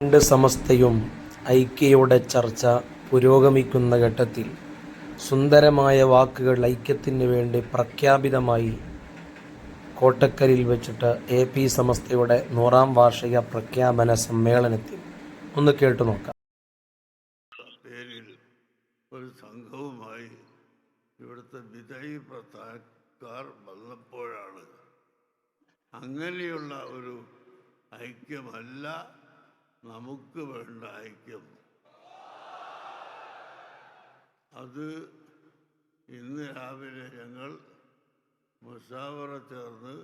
രണ്ട് സമസ്തയും ഐക്യയുടെ ചർച്ച പുരോഗമിക്കുന്ന ഘട്ടത്തിൽ സുന്ദരമായ വാക്കുകൾ ഐക്യത്തിന് വേണ്ടി പ്രഖ്യാപിതമായി കോട്ടക്കലിൽ വെച്ചിട്ട് എ പി സമസ്തയുടെ നൂറാം വാർഷിക പ്രഖ്യാപന സമ്മേളനത്തിൽ. ഒന്ന് കേട്ടു നോക്കാം. ഒരു സംഘവുമായി ഇവിടുത്തെ വിധയി പ്രസ്ഥാനക്കാർ വന്നപ്പോഴാണ് അങ്ങനെയുള്ള ഒരു ഐക്യമല്ല നമുക്ക് വേണ്ട ഐക്യം അത് ഇന്ന് രാവിലെ ഞങ്ങൾ മുസാവറ ചേർന്ന്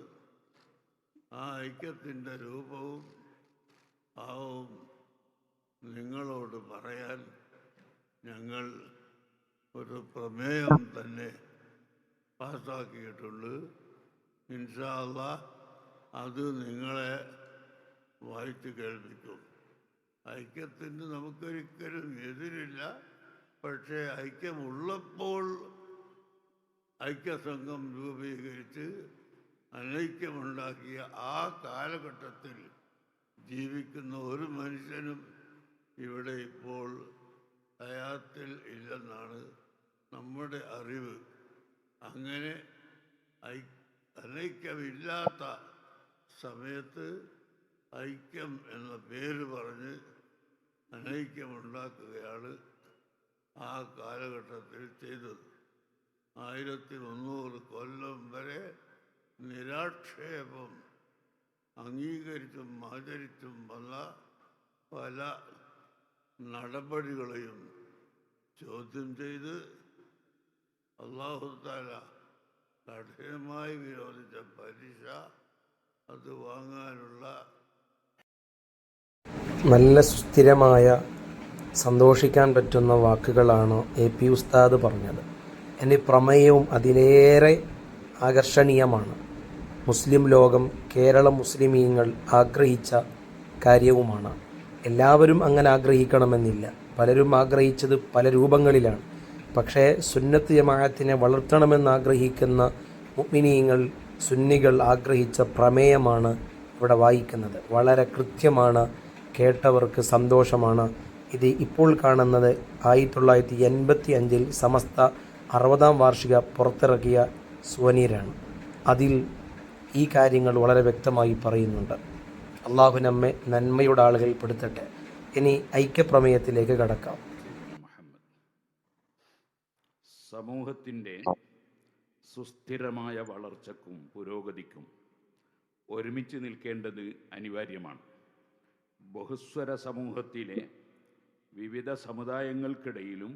ആ ഐക്യത്തിന്റെ രൂപവും ഭാവവും നിങ്ങളോട് പറയാൻ ഞങ്ങൾ ഒരു പ്രമേയം തന്നെ പാസ്സാക്കിയിട്ടുണ്ട് ഇൻഷാല്ല അത് നിങ്ങളെ വായിച്ചു കേൾപ്പിക്കും. ഐക്യത്തിന് നമുക്കൊരിക്കലും എതിരില്ല. പക്ഷേ ഐക്യമുള്ളപ്പോൾ ഐക്യസംഘം രൂപീകരിച്ച് അനൈക്യമുണ്ടാക്കിയ ആ കാലഘട്ടത്തിൽ ജീവിക്കുന്ന ഒരു മനുഷ്യനും ഇവിടെ ഇപ്പോൾ ഹയാത്തിൽ ഇല്ലെന്നാണ് നമ്മുടെ അറിവ്. അങ്ങനെ അനൈക്യമില്ലാത്ത സമയത്ത് ഐക്യം എന്ന പേര് പറഞ്ഞ് അനൈക്യമുണ്ടാക്കുകയാണ് ആ കാലഘട്ടത്തിൽ ചെയ്തത്. ആയിരത്തി മുന്നൂറ് കൊല്ലം വരെ നിരാക്ഷേപം അംഗീകരിച്ചും ആചരിച്ചും വന്ന പല നടപടികളെയും ചോദ്യം ചെയ്ത് അള്ളാഹുത്താല കഠിനമായി വിരോധിച്ച പലിശ അത് വാങ്ങാനുള്ള നല്ല സുസ്ഥിരമായ സന്തോഷിക്കാൻ പറ്റുന്ന വാക്കുകളാണ് എ പി ഉസ്താദ് പറഞ്ഞത്. എന്റെ പ്രമേയവും അതിലേറെ ആകർഷണീയമാണ്. മുസ്ലിം ലോകം കേരള മുസ്ലിമീങ്ങൾ ആഗ്രഹിച്ച കാര്യവുമാണ്. എല്ലാവരും അങ്ങനെ ആഗ്രഹിക്കണമെന്നില്ല. പലരും ആഗ്രഹിച്ചത് പല രൂപങ്ങളിലാണ്. പക്ഷേ സുന്നത്ത് ജമാഅത്തിനെ വളർത്തണമെന്ന് ആഗ്രഹിക്കുന്ന മുഅ്മിനീങ്ങൾ സുന്നികൾ ആഗ്രഹിച്ച പ്രമേയമാണ് ഇവിടെ വായിക്കുന്നത്. വളരെ കൃത്യമാണ് കേട്ടവർക്ക് സന്തോഷമാണ്. ഇത് ഇപ്പോൾ കാണുന്നത് ആയിരത്തി തൊള്ളായിരത്തി എൺപത്തി അഞ്ചിൽ സമസ്ത അറുപതാം വാർഷിക പുറത്തിറക്കിയ സുവനീരാണ്. അതിൽ ഈ കാര്യങ്ങൾ വളരെ വ്യക്തമായി പറയുന്നുണ്ട്. അള്ളാഹു നമ്മെ നന്മയുടെ ആളുകളിൽ പെടുത്തട്ടെ. ഇനി ഐക്യപ്രമേയത്തിലേക്ക് കടക്കാം. സമൂഹത്തിന്റെ സുസ്ഥിരമായ വളർച്ചക്കും പുരോഗതിക്കും ഒരുമിച്ച് നിൽക്കേണ്ടത് അനിവാര്യമാണ്. ബഹുസ്വര സമൂഹത്തിലെ വിവിധ സമുദായങ്ങൾക്കിടയിലും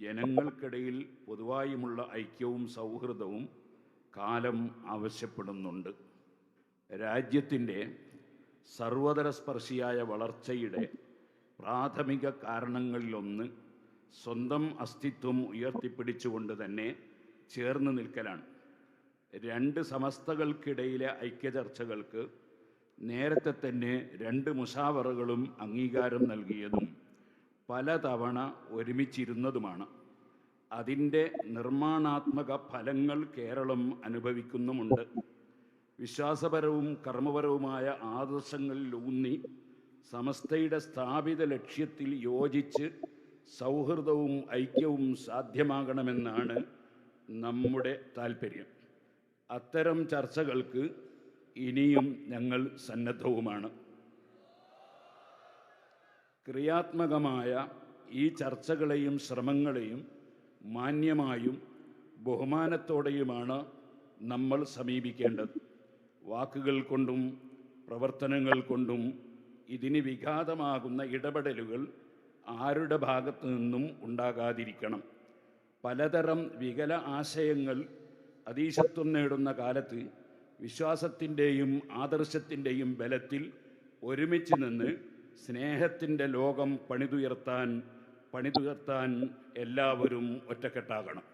ജനങ്ങൾക്കിടയിൽ പൊതുവായുമുള്ള ഐക്യവും സൗഹൃദവും കാലം ആവശ്യപ്പെടുന്നുണ്ട്. രാജ്യത്തിന്റെ സർവതരസ്പർശിയായ വളർച്ചയുടെ പ്രാഥമിക കാരണങ്ങളിലൊന്ന് സ്വന്തം അസ്തിത്വം ഉയർത്തിപ്പിടിച്ചുകൊണ്ട് തന്നെ ചേർന്ന് നിൽക്കലാണ്. രണ്ട് സമസ്തകൾക്കിടയിലെ ഐക്യചർച്ചകൾക്ക് നേരത്തെ തന്നെ രണ്ട് മുഷാവറകളും അംഗീകാരം നൽകിയതും പലതവണ ഒരുമിച്ചിരുന്നതുമാണ്. അതിന്റെ നിർമ്മാണാത്മക ഫലങ്ങൾ കേരളം അനുഭവിക്കുന്നുമുണ്ട്. വിശ്വാസപരവും കർമ്മപരവുമായ ആദർശങ്ങളിൽ ഊന്നി സമസ്തയുടെ സ്ഥാപിത ലക്ഷ്യത്തിൽ യോജിച്ച് സൗഹൃദവും ഐക്യവും സാധ്യമാകണമെന്നാണ് നമ്മുടെ താല്പര്യം അത്തരം ചർച്ചകൾക്ക് ഇനിയും ഞങ്ങൾ സന്നദ്ധവുമാണ്. ക്രിയാത്മകമായ ഈ ചർച്ചകളെയും ശ്രമങ്ങളെയും മാന്യമായും ബഹുമാനത്തോടെയുമാണ് നമ്മൾ സമീപിക്കേണ്ടത്. വാക്കുകൾ കൊണ്ടും പ്രവർത്തനങ്ങൾ കൊണ്ടും ഇതിന് വിഘാതമാകുന്ന ഇടപെടലുകൾ ആരുടെ ഭാഗത്തു നിന്നും ഉണ്ടാകാതിരിക്കണം. പലതരം വികല ആശയങ്ങൾ അതീശത്വം നേടുന്ന കാലത്ത് വിശ്വാസത്തിന്റെയും ആദർശത്തിന്റെയും ബലത്തിൽ ഒരുമിച്ച് നിന്ന് സ്നേഹത്തിന്റെ ലോകം പണിതുയർത്താൻ പണിതുയർത്താൻ എല്ലാവരും ഒറ്റക്കെട്ടാകണം.